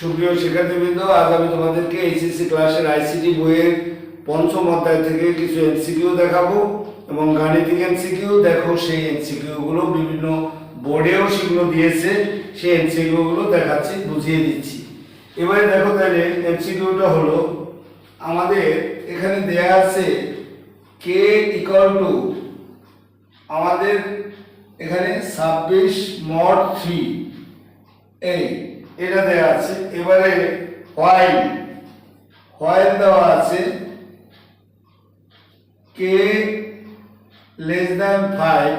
সুপ্রিয় শিক্ষার্থীবৃন্দ, আজ আমি তোমাদেরকে এইচএসসি ক্লাসের আইসিটি বইয়ের পঞ্চম অধ্যায় থেকে কিছু এমসিকিউ দেখাবো এবং গাণিতিক এমসিকিউ দেখো সেই এমসিকিউ গুলো বিভিন্ন বোর্ডেও সেগুলো দিয়েছে, সেই এমসিকিউ গুলো দেখাচ্ছি, বুঝিয়ে দিচ্ছি। এবারে দেখো তাহলে এমসিকিউটা হলো, আমাদের এখানে দেয়া আছে কে ইকুয়াল টু আমাদের এখানে ছাব্বিশ মড থ্রি এই এটা দেওয়া আছে। এবারে হোয়াইল হোয়াইল দেওয়া আছে কে লেস দ্যান ফাইভ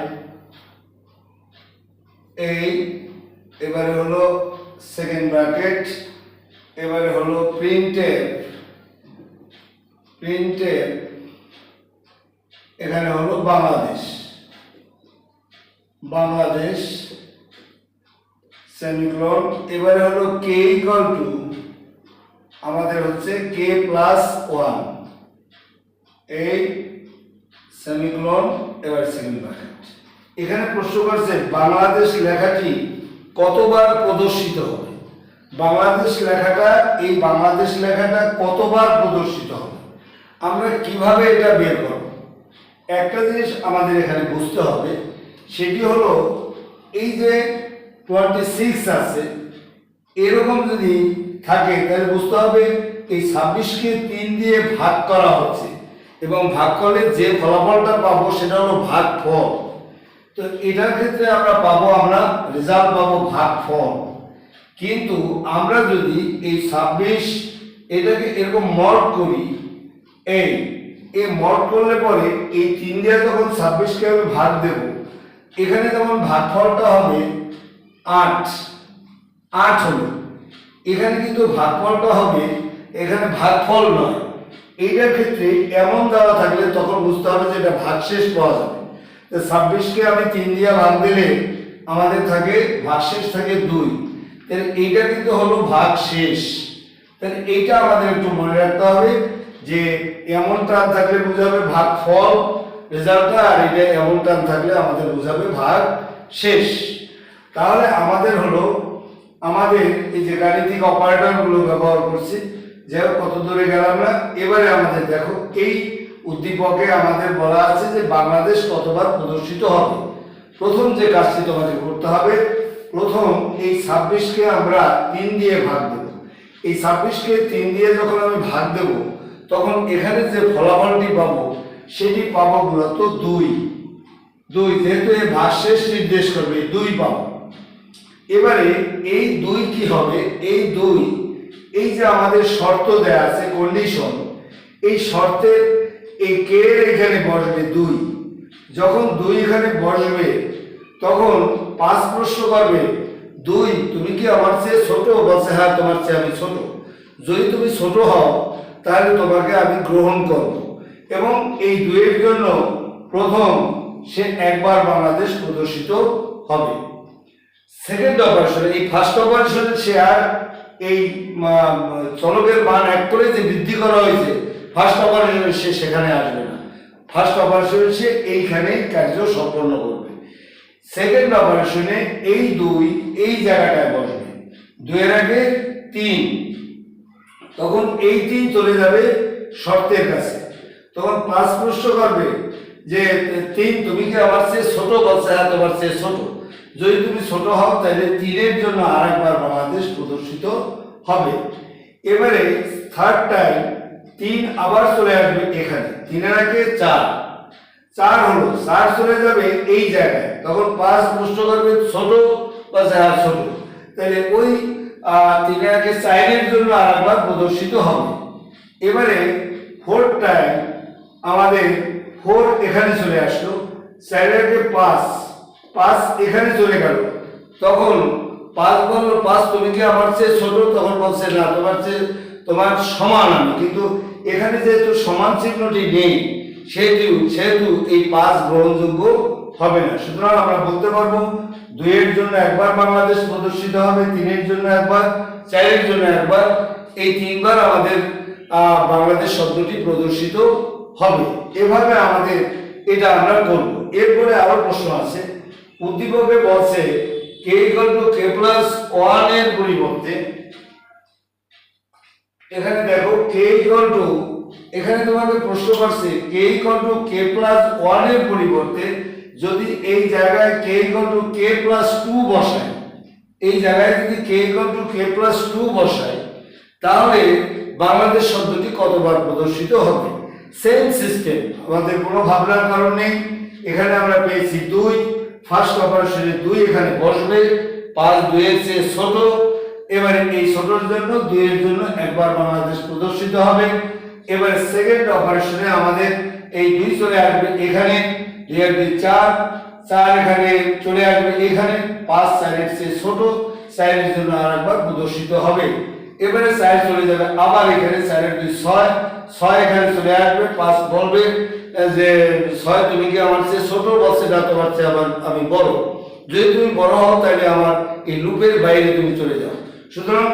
এই এবারে হলো সেকেন্ড ব্র্যাকেট এবারে হলো প্রিন্টের প্রিন্টের এখানে হলো বাংলাদেশ বাংলাদেশ সেমিক্লন, এবারে হলো কে ইকুয়াল টু আমাদের হচ্ছে কে প্লাস ওয়ান এই সেমিক্লন, এবার সেকেন্ড ব্র্যাকেট এখানে প্রশ্ন করছে, বাংলাদেশ লেখাটি কতবার প্রদর্শিত হবে? বাংলাদেশ লেখাটা, এই বাংলাদেশ লেখাটা কতবার প্রদর্শিত হবে? আমরা কীভাবে এটা বের করব? একটা জিনিস আমাদের এখানে বুঝতে হবে, সেটি হলো এই যে টোয়েন্টি সিক্স আছে, এরকম যদি থাকে, তাহলে বুঝতে হবে এই ছাব্বিশকে তিন দিয়ে ভাগ করা হচ্ছে। এবং ভাগ করলে যে ফলাফলটা পাবো সেটা হলো ভাগ ফল তো এটার ক্ষেত্রে আমরা পাবো, আমরা রেজাল্ট পাবো ভাগ ফল কিন্তু আমরা যদি এই ছাব্বিশ এটাকে এরকম মড করি, এই এই মড করলে পরে এই তিন দিয়ে যখন ছাব্বিশকে আমি ভাগ দেব, এখানে যেমন ভাগফলটা হবে আট। আট হলো। এখানে কিন্তু ভাগফলটা হবে, এখানে ভাগফল নয়। এইটার ক্ষেত্রে এমন দেওয়া থাকলে তখন বুঝতে হবে যে এটা ভাগশেষ পাওয়া যাবে। ছাব্বিশকে আমি তিন দিয়ে ভাগ দিলে আমাদের থাকে ভাগশেষ থাকে দুই। তাহলে এইটা কিন্তু হলো ভাগ শেষ তাহলে এইটা আমাদের একটু মনে রাখতে হবে যে এমন টান থাকলে বোঝাবে ভাগ ফল রেজাল্টটা, আর এটা এমন টান থাকলে আমাদের বোঝাবে ভাগ শেষ তাহলে আমাদের হলো, আমাদের এই যে গাণিতিক অপারেটরগুলো ব্যবহার করছি, যে কত দূরে গেলাম না, এবারে আমাদের দেখো, এই উদ্দীপকে আমাদের বলা আছে যে বাংলাদেশ কতবার প্রদর্শিত হবে। প্রথম যে কাজটি তোমাকে করতে হবে, প্রথম এই ছাব্বিশকে আমরা তিন দিয়ে ভাগ দেব। এই ছাব্বিশকে তিন দিয়ে যখন আমি ভাগ দেব, তখন এখানে যে ফলাফলটি পাবো, সেটি পাবো মূলত দুই। দুই, যেহেতু এই ভাষ্যেষ নির্দেশ করবে দুই পাবো। এবারে এই দুই কি হবে? এই দুই, এই যে আমাদের শর্ত দেয়া আছে কন্ডিশন এই শর্তের এই কে এখানে বসবে দুই। যখন দুই এখানে বসবে, তখন পাঁচ প্রশ্ন করবে, দুই, তুমি কি আমার চেয়ে ছোট বলছে হ্যাঁ তোমার চেয়ে আমি ছোট? যদি তুমি ছোট হও, তাহলে তোমাকে আমি গ্রহণ করব। এবং এই দুইয়ের জন্য প্রথম সে একবার বাংলাদেশ প্রদর্শিত হবে। সেকেন্ড অপারেশন এই ফার্স্ট অপারেশনে সে আর এই চলকের মান এক করে যে বৃদ্ধি করা হয়েছে ফার্স্ট অপারেশনে সে সেখানে আসবে না। ফার্স্ট অপারেশনে সে এইখানে কার্য সম্পন্ন করবে। সেকেন্ড অপারেশনে এই দুই, এই জায়গাটায় বসবে। দুয়ের আগে তিন। তখন এই তিন চলে যাবে শর্তের কাছে। তখন পাঁচ প্রশ্ন করবে যে, তিন তুমি কি আমার চেয়ে ছোট বলছে তোমার চেয়ে ছোট? যদি তুমি ছোট হও, তাহলে তিনের জন্য আরেকবার বাংলাদেশ প্রদর্শিত হবে। এবারে থার্ড টাইম তিন আবার চলে আসবে এখানে। তিনের আগে চার। চার হলো, চার চলে যাবে এই জায়গায়। তখন পাঁচ প্রশ্ন করবে ছোট বা হ্যাঁ ছোট। তাহলে ওই তিনের আগে চাইনের জন্য আরেকবার প্রদর্শিত হবে। এবারে ফোর টাইম আমাদের ফোর এখানে চলে আসলো। চাইনের আগে পাঁচ। পাঁচ এখানে চলে গেল। তখন পাঁচ বলল পাঁচ তুমি কি আমার চেয়ে ছোট? তখন বলছে, না, তোমার চেয়ে, তোমার সমান আমি। কিন্তু এখানে যেহেতু সমান চিহ্নটি নেই, সেহেতু সেহেতু এই পাঁচ গ্রহণযোগ্য হবে না। সুতরাং আমরা বলতে পারব, দুইয়ের জন্য একবার বাংলাদেশ প্রদর্শিত হবে, তিনের জন্য একবার, চারের জন্য একবার। এই তিনবার আমাদের বাংলাদেশ শব্দটি প্রদর্শিত হবে। এভাবে আমাদের এটা আমরা করব। এরপরে আরও প্রশ্ন আছে। উদ্দীপকে বলছে k equal to k plus ওয়ানের পরিবর্তে, এখানে দেখো কে ইকুয়াল টু এখানে তোমাকে প্রশ্ন করছে k equal to k plus ওয়ানের পরিবর্তে যদি এই জায়গায় k equal to k plus two বসায়, এই জায়গায় যদি k equal to k plus two বসায়, তাহলে বাংলাদেশ শব্দটি কতবার প্রদর্শিত হবে? সেম সিস্টেম আমাদের কোনো ভাবনার কারণ নেই। এখানে আমরা পেয়েছি দুই ফার্স্ট অপারেশনে দুই এখানে বসবে, পাঁচ দুইয়ের চেয়ে ছোট। এবারে এই ছোটর জন্য, দুইয়ের জন্য একবার বাংলাদেশ প্রদর্শিত হবে। এবারে সেকেন্ড অপারেশনে আমাদের এই দুই চলে আসবে এখানে দুই আর দুই চার চার এখানে চলে আসবে এখানে, পাঁচ চারের চেয়ে ছোট, চারের জন্য আর একবার প্রদর্শিত হবে। এবারে চার চলে যাবে, আবার এখানে চারের দুই ছয় ছয় এখানে চলে আসবে, পাঁচ বলবে যে ছয় তুমি কি আমার চেয়ে ছোট বলছে না তোমার চেয়ে আমার, আমি বড়? যদি তুমি বড় হও তাহলে আমার এই লুপের বাইরে তুমি চলে যাও। সুতরাং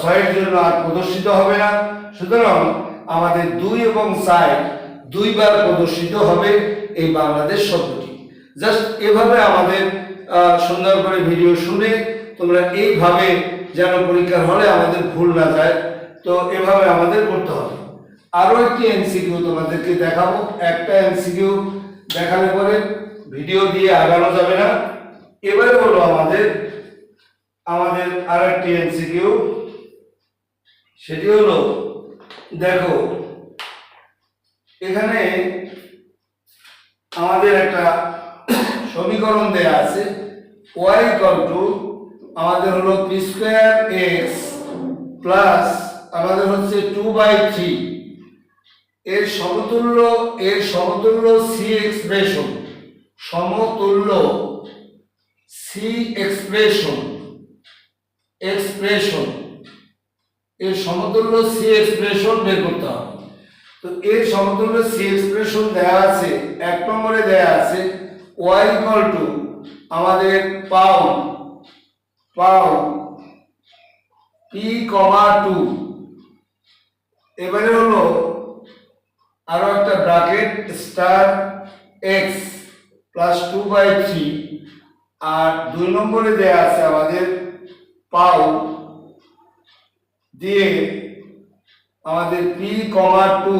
ছয়ের জন্য আর প্রদর্শিত হবে না। সুতরাং আমাদের দুই এবং চার দুইবার প্রদর্শিত হবে এই বাংলাদেশ শব্দটি। জাস্ট এভাবে আমাদের সুন্দর করে ভিডিও শুনে তোমরা এইভাবে যেন পরীক্ষার হলে আমাদের ভুল না যায়, তো এভাবে আমাদের করতে হবে। আরও একটি এনসিকিউ তোমাদেরকে দেখাবো। একটা এনসিকিউ দেখালে পরে ভিডিও দিয়ে আগানো যাবে না। এবারে হলো আমাদের আমাদের আর একটি এনসিকিউ। সেটি হলো, দেখো, এখানে আমাদের একটা সমীকরণ দেয়া আছে, y ইকুয়াল টু আমাদের হলো পি স্কোয়ার এক্স প্লাস আমাদের হচ্ছে টু বাই থ্রি এর সমতুল্য এর সমতুল্য সি এক্সপ্রেশন সমতুল্য সি এক্সপ্রেশন এক্সপ্রেশন এর সমতুল্য সি এক্সপ্রেশন বের করতে হবে। তো এর সমতুল্য সি এক্সপ্রেশন দেয়া আছে, এক নম্বরে দেয়া আছে y ইকুয়াল টু আমাদের পাও পাও। P comma two. এবারে হলো আরও একটা bracket, star x plus two by three. আর দুই নম্বরে দেয়া আছে আমাদের পাও, দিয়ে আমাদের পি কমা টু।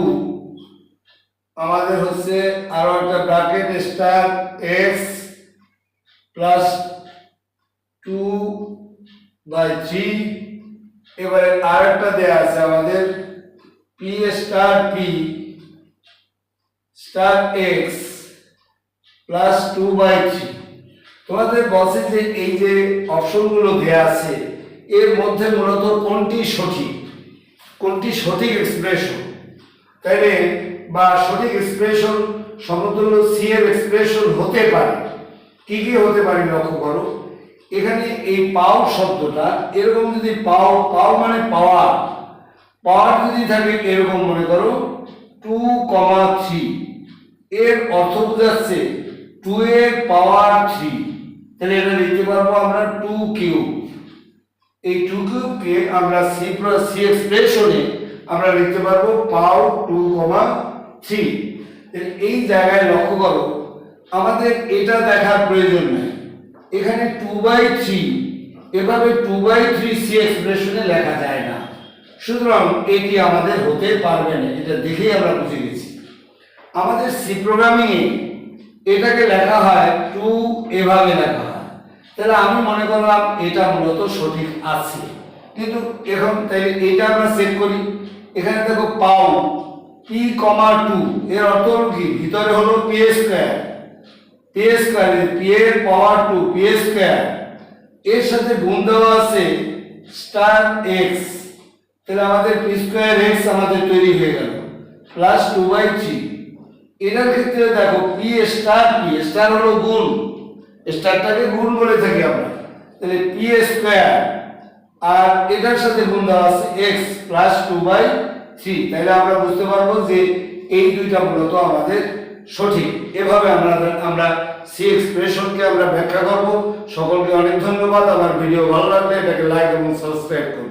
আমাদের হচ্ছে আরও একটা bracket, star x plus by three এবারে আর একটা দেয়া আছে আমাদের P star P star x plus two by three তোমাদের বলছে যে এই যে অপশনগুলো দেয়া আছে, এর মধ্যে মূলত কোনটি সঠিক? কোনটি সঠিক এক্সপ্রেশন তাইলে বা সঠিক এক্সপ্রেশন সমতুল্য সি এর এক্সপ্রেশন হতে পারে। কি কি হতে পারে লক্ষ্য করো। এখানে এই পাও শব্দটা, এরকম যদি পাও পাও মানে পাওয়ার পাওয়ার যদি থাকে এরকম মনে করো, টু কমা থ্রি, এর অর্থ বোঝাচ্ছে টু এর পাওয়ার থ্রি। তাহলে এটা লিখতে পারব আমরা টু কিউব। এই টু কিউবকে আমরা সি প্লাস সি এক্সপ্রেশনে আমরা লিখতে পারব পাও টু কমা থ্রি। এই জায়গায় লক্ষ্য করো, আমাদের এটা দেখার প্রয়োজন নেই। এখানে টু বাই থ্রি এভাবে টু বাই থ্রি সি এক্সপ্রেশনে লেখা যায় না। সুতরাং এটি আমাদের হতে পারবে না, এটা দেখেই আমরা বুঝে গেছি। আমাদের সি প্রোগ্রামিং এটাকে লেখা হয় টু এভাবে লেখা হয়। তাহলে আমি মনে করলাম এটা মূলত সঠিক আছে। কিন্তু এখন তাই এটা আমরা চেক করি। এখানে দেখো পাও পি কমা টু এর অর্থ কি? ভিতরে হলো P square P square P এর পাওয়ার টু পি স্কোয়ার এর সাথে গুণ দেওয়া আছে স্টার এক্স তাহলে আমাদের পি স্কোয়ার এক্স আমাদের তৈরি হয়ে গেল। প্লাস টু বাই থ্রি এটার ক্ষেত্রে দেখো পি স্টার পি স্টার হলো গুণ। স্টারটাকে গুণ বলে থাকি আমরা। তাহলে পি স্কোয়ার আর এটার সাথে গুণ দেওয়া আছে X plus two by three তাহলে আমরা বুঝতে পারব যে এই দুইটা মূলত আমাদের সঠিক। এভাবে আমরা আমরা সি এক্সপ্রেশনকে আমরা ব্যাখ্যা করব। সকলকে অনেক ধন্যবাদ। আমার ভিডিও ভালো লাগলে এটাকে লাইক এবং সাবস্ক্রাইব করুন।